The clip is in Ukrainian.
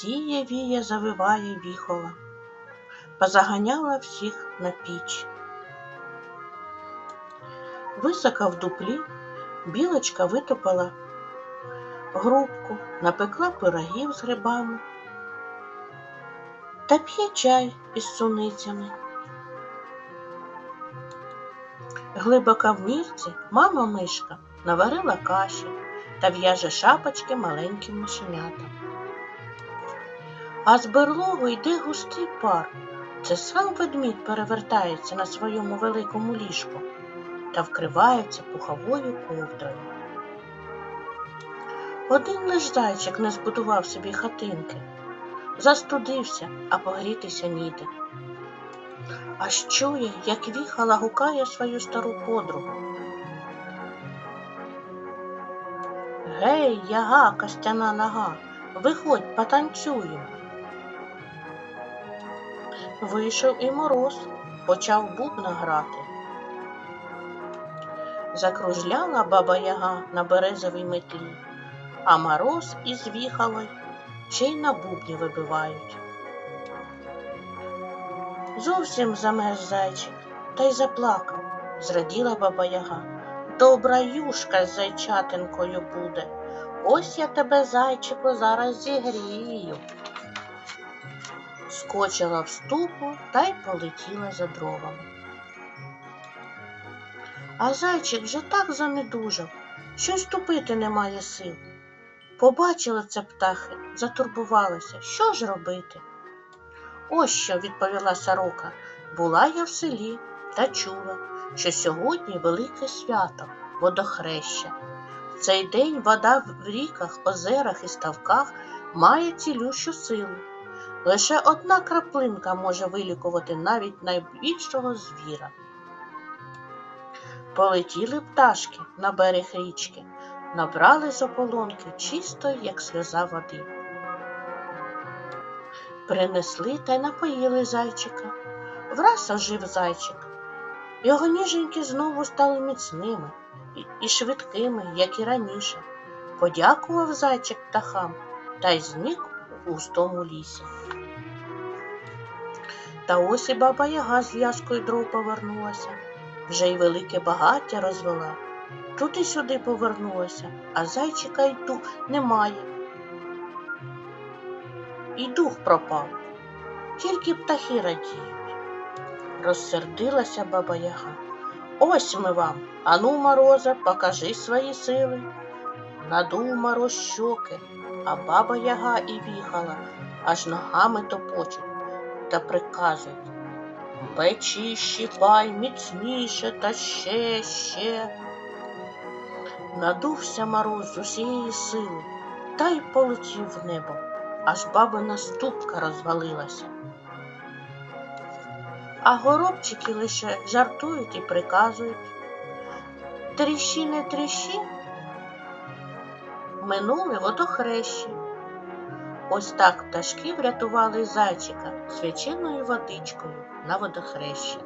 Сіє, віє, завиває віхола, позаганяла всіх на піч. Висока в дуплі білочка витопала грубку, напекла пирогів з грибами та п'є чай із суницями. Глибоко в нірці мама мишка наварила каші та в'яже шапочки маленьким мишенятам. А з берлогу йде густий пар. Це сам ведмідь перевертається на своєму великому ліжку та вкривається пуховою ковдрою. Один лиш зайчик не збудував собі хатинки, застудився, а погрітися ніде. Аж чує, як віхала гукає свою стару подругу. Гей, яга, костяна нога, виходь, потанцюємо. Вийшов і мороз, почав бубна грати. Закружляла баба яга на березовій метлі, а мороз із віхалою ще й на бубні вибивають. Зовсім замерз зайчик та й заплакав, зраділа баба яга. Добра юшка з зайчатинкою буде. Ось я тебе, зайчику, зараз зігрію. Скочила в ступу та й полетіла за дровами. А зайчик вже так занедужав, що й ступити немає сил. Побачили це птахи, затурбувалися. Що ж робити? Ось що, відповіла сорока. Була я в селі та чула, що сьогодні велике свято водохреща. В цей день вода в ріках, озерах і ставках має цілющу силу. Лише одна краплинка може вилікувати навіть найбільшого звіра. Полетіли пташки на берег річки, набрали з ополонки чисто, як сльоза води. Принесли та й напоїли зайчика. Враз ожив зайчик. Його ніженьки знову стали міцними і, швидкими, як і раніше. Подякував зайчик птахам та й зник густому лісі. Та ось і баба яга з в'язкою дров повернулася, вже й велике багаття розвела. Тут і сюди повернулася, а зайчика й ту немає. І дух пропав, тільки птахи радіють. Розсердилася баба яга. Ось ми вам, ану, мороза, покажи свої сили. Надув мороз щоки, а баба яга і віхала, аж ногами топочуть та приказують. Печі, щіпай міцніше та ще, ще. Надувся мороз з усієї сили та й полетів в небо, аж бабина ступка розвалилася. А горобчики лише жартують і приказують. Тріщі не тріщі, минули водохрещі. Ось так пташки врятували зайчика свяченою водичкою на водохрещі.